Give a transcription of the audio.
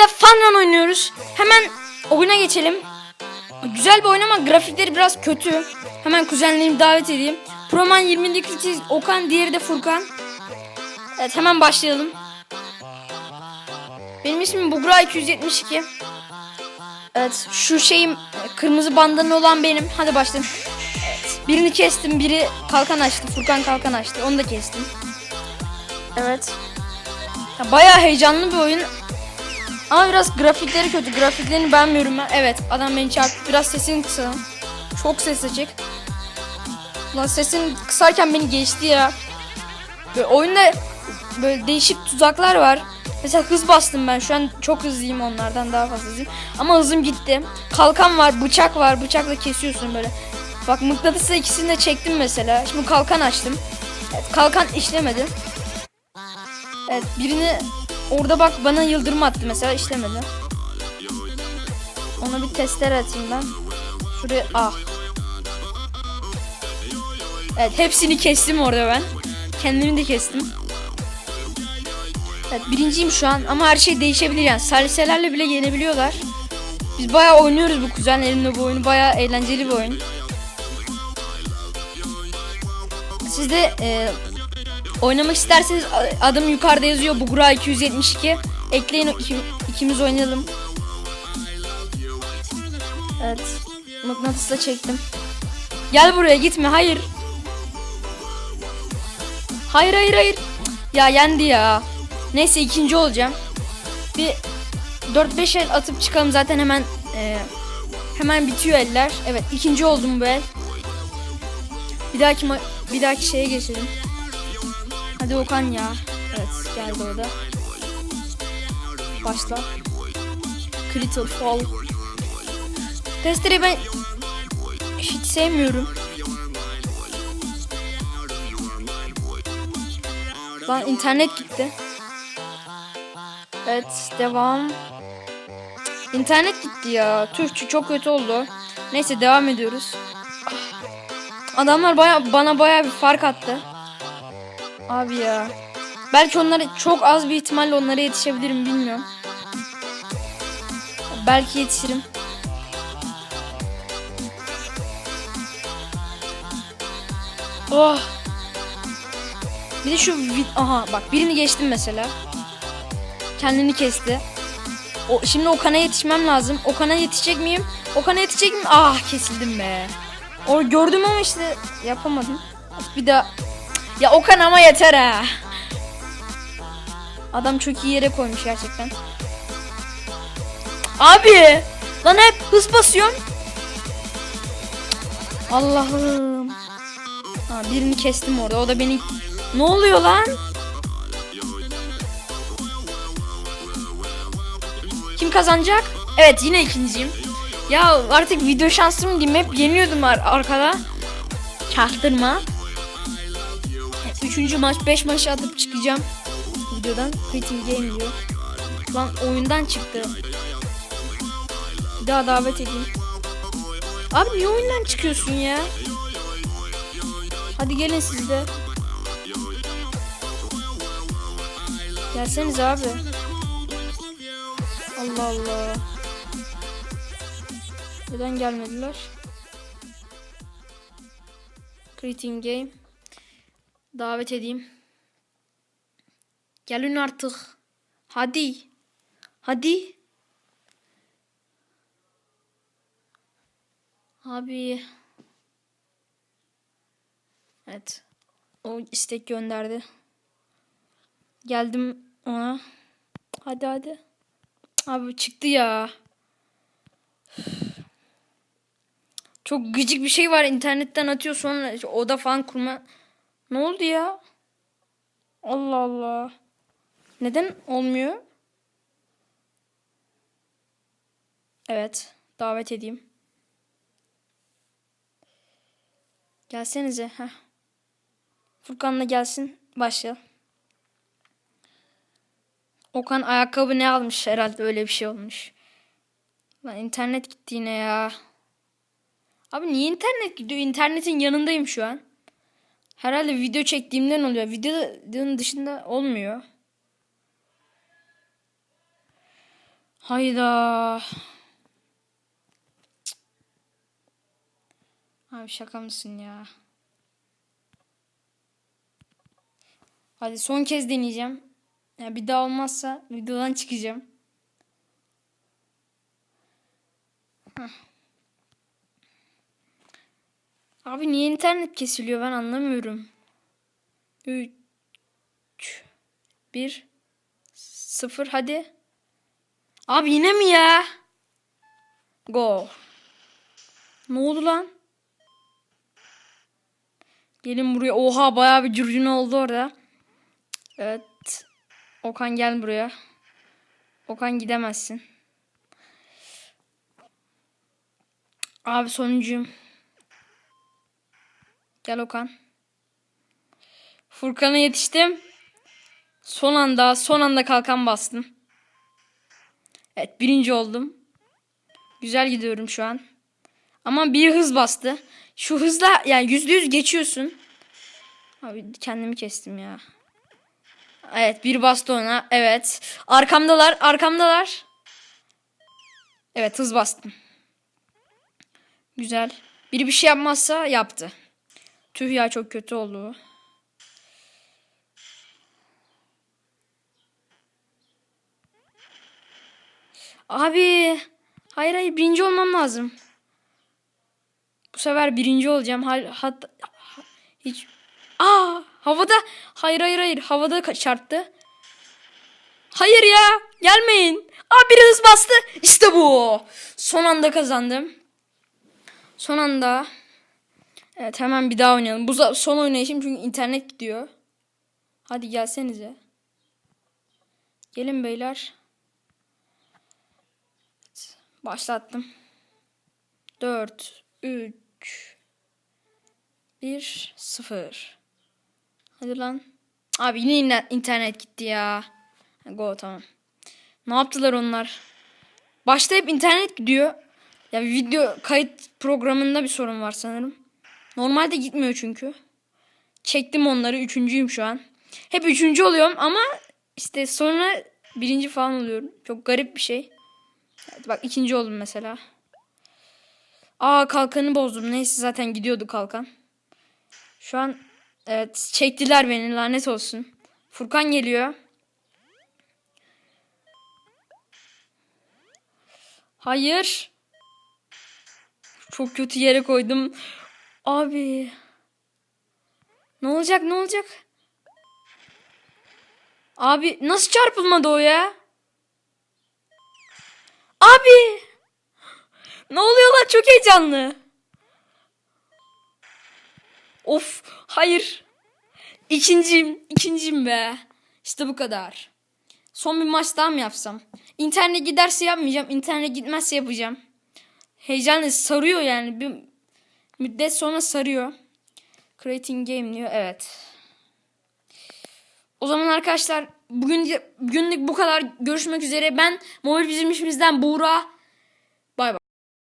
de Funrun oynuyoruz. Hemen oyuna geçelim. Güzel bir oyun ama grafikleri biraz kötü. Hemen kuzenlerimi davet edeyim. Proman 20'deki Okan, diğeri de Furkan. Evet hemen başlayalım. Benim ismim Bugra 272. Evet şu şeyim kırmızı bandanı olan benim. Hadi başlayalım. Evet, birini kestim, biri kalkan açtı. Furkan kalkan açtı. Onu da kestim. Evet. Ya, bayağı heyecanlı bir oyun. Ama biraz grafikleri kötü. Grafiklerini beğenmiyorum ben. Evet adam beni çarptı. Biraz sesini kısalım. Çok ses açık. Lan sesini kısarken beni geçti ya. Böyle oyunda böyle değişik tuzaklar var. Mesela hız bastım ben. Şu an çok hızlıyım onlardan daha fazla hızlıyım. Ama hızım gitti. Kalkan var, bıçak var. Bıçakla kesiyorsun böyle. Bak mıknatısla ikisini de çektim mesela. Şimdi kalkan açtım. Evet, kalkan işlemedi. Evet birini orada bak bana yıldırım attı mesela işlemedi. Ona bir testere atayım ben. Şuraya ah. Evet hepsini kestim orada ben. Kendimi de kestim. Evet birinciyim şu an ama her şey değişebilir yani. Saliselerle bile yenebiliyorlar. Biz bayağı oynuyoruz bu kuzenlerimle bu oyunu. Bayağı eğlenceli bir oyun. Siz de e, oynamak isterseniz adım yukarıda yazıyor. Bugra 272. Ekleyin iki- ikimiz oynayalım. Evet. Mıknatısla çektim. Gel buraya gitme. Hayır. Hayır hayır hayır. Ya yendi ya. Neyse ikinci olacağım. Bir 4-5 el atıp çıkalım zaten hemen e, hemen bitiyor eller. Evet ikinci oldum bu el. Bir dahaki bir dahaki şeye geçelim. Hadi Okan ya. Evet geldi o da. Başla. Critical Fall. Testereyi ben hiç sevmiyorum. Lan internet gitti. Evet devam. İnternet gitti ya. Tüh çok kötü oldu. Neyse devam ediyoruz. Adamlar baya, bana baya bir fark attı. Abi ya. Belki onlara çok az bir ihtimalle onlara yetişebilirim bilmiyorum. Belki yetişirim. Oh. Bir de şu aha bak birini geçtim mesela. Kendini kesti. O şimdi Okan'a yetişmem lazım. Okan'a yetişecek miyim? Okan'a yetişecek miyim? Ah kesildim be. O gördüm ama işte yapamadım. Bir daha ya Okan ama yeter ha. Adam çok iyi yere koymuş gerçekten. Abi lan hep hız basıyorum. Allah'ım. Birini kestim orada. O da beni ne oluyor lan? Kim kazanacak? Evet yine ikinciyim. Ya artık video şansım diyeyim hep yeniyordum ar- arkada. Çaktırma. Üçüncü maç, beş maç atıp çıkacağım videodan. Quitting game diyor. Lan oyundan çıktı. Bir daha davet edeyim. Abi niye oyundan çıkıyorsun ya? Hadi gelin siz de. Gelseniz abi. Allah Allah. Neden gelmediler? Creating game. Davet edeyim. Gelin artık. Hadi. Hadi. Abi. Evet. O istek gönderdi. Geldim ona. Hadi hadi. Abi çıktı ya. Çok gıcık bir şey var internetten atıyor sonra oda falan kurma. Ne oldu ya? Allah Allah. Neden olmuyor? Evet. Davet edeyim. Gelsenize. Heh. Furkan da gelsin. Başlayalım. Okan ayakkabı ne almış herhalde öyle bir şey olmuş. Lan internet gitti yine ya. Abi niye internet gidiyor? İnternetin yanındayım şu an. Herhalde video çektiğimden oluyor. Videonun dışında olmuyor. Hayda. Abi şaka mısın ya? Hadi son kez deneyeceğim. Ya bir daha olmazsa videodan çıkacağım. Hah. Abi niye internet kesiliyor ben anlamıyorum. 3 1 0 hadi. Abi yine mi ya? Go. Ne oldu lan? Gelin buraya. Oha bayağı bir curcuna oldu orada. Evet. Okan gel buraya. Okan gidemezsin. Abi sonuncuyum. Gel Okan. Furkan'a yetiştim. Son anda, son anda kalkan bastım. Evet, birinci oldum. Güzel gidiyorum şu an. Ama bir hız bastı. Şu hızla yani yüzde yüz geçiyorsun. Abi kendimi kestim ya. Evet, bir bastı ona. Evet. Arkamdalar, arkamdalar. Evet, hız bastım. Güzel. Biri bir şey yapmazsa yaptı. Tüh ya çok kötü oldu. Abi. Hayır hayır birinci olmam lazım. Bu sefer birinci olacağım. Hat, ha- hiç. Aa havada. Hayır hayır hayır havada çarptı. Hayır ya gelmeyin. Aa biri hız bastı. İşte bu. Son anda kazandım. Son anda. Evet hemen bir daha oynayalım. Bu son oynayışım çünkü internet gidiyor. Hadi gelsenize. Gelin beyler. Başlattım. 4 3 1 0 Hadi lan. Abi yine internet gitti ya. Go tamam. Ne yaptılar onlar? Başta hep internet gidiyor. Ya video kayıt programında bir sorun var sanırım. Normalde gitmiyor çünkü. Çektim onları. Üçüncüyüm şu an. Hep üçüncü oluyorum ama işte sonra birinci falan oluyorum. Çok garip bir şey. Evet, bak ikinci oldum mesela. Aa kalkanı bozdum. Neyse zaten gidiyordu kalkan. Şu an evet çektiler beni lanet olsun. Furkan geliyor. Hayır. Çok kötü yere koydum. Abi. Ne olacak ne olacak? Abi nasıl çarpılmadı o ya? Abi. Ne oluyor lan çok heyecanlı. Of hayır. İkinciyim, ikinciyim be. İşte bu kadar. Son bir maç daha mı yapsam? İnternet giderse yapmayacağım. İnternet gitmezse yapacağım. Heyecanlı sarıyor yani. Bir müddet sonra sarıyor. Creating game diyor. Evet. O zaman arkadaşlar bugün bugünlük bu kadar. Görüşmek üzere. Ben mobil bizim işimizden Buğra.